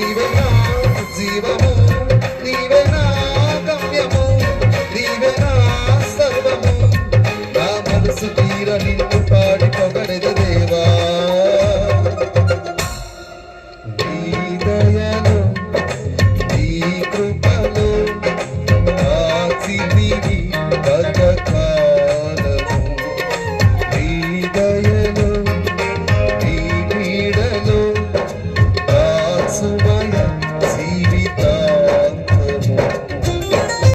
నీవేనా Hallelujah.